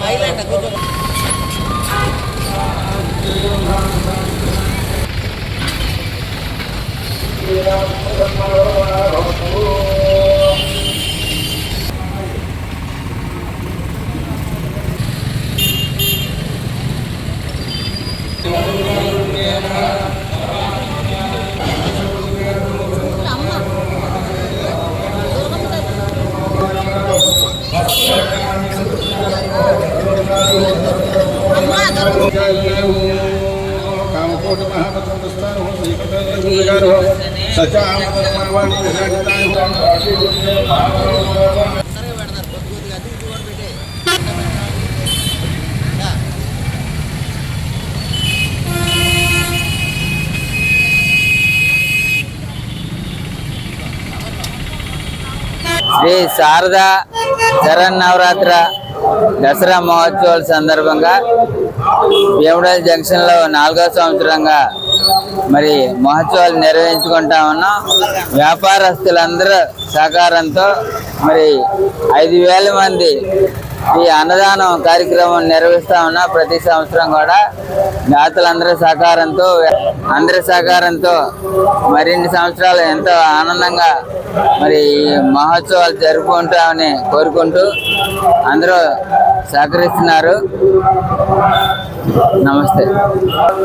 మహిళ కామకోటి మహాపత్రస్థానం శ్రీకృష్ణ సచామవాణి శ్రీ శరన్నవరాత్ర దసరా మహోత్సవాల సందర్భంగా భీమడల్ జంక్షన్లో నాలుగో సంవత్సరంగా మరి మహోత్సవాలు నిర్వహించుకుంటా ఉన్నాం. వ్యాపారస్తులందరూ సహకారంతో మరి ఐదు వేల మంది ఈ అన్నదానం కార్యక్రమం నిర్వహిస్తా ఉన్నా ప్రతి సంవత్సరం కూడా. దాతలందరి సహకారంతో అందరి సహకారంతో మరిన్ని సంవత్సరాలు ఎంతో ఆనందంగా మరి ఈ మహోత్సవాలు జరుపుకుంటామని కోరుకుంటూ అందరూ సహకరిస్తున్నారు. నమస్తే.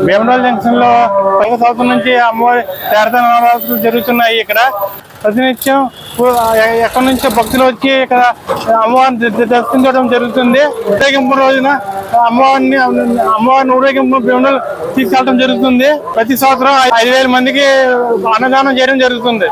భీమడోల్ జంక్షన్లో పైన సంవత్సరం నుంచి అమ్మవారి శారదా నవరాత్రులు జరుగుతున్నాయి ఇక్కడ. ప్రతినిత్యం ఎక్కడి నుంచో భక్తులు వచ్చి ఇక్కడ అమ్మవారిని దర్శించడం జరుగుతుంది. ఊరేగింపు రోజున అమ్మవారిని అమ్మవారిని ఊరేగింపు భీమడోల్ తీసుకెళ్ళడం జరుగుతుంది. ప్రతి సంవత్సరం ఐదు వేల మందికి అన్నదానం చేయడం జరుగుతుంది.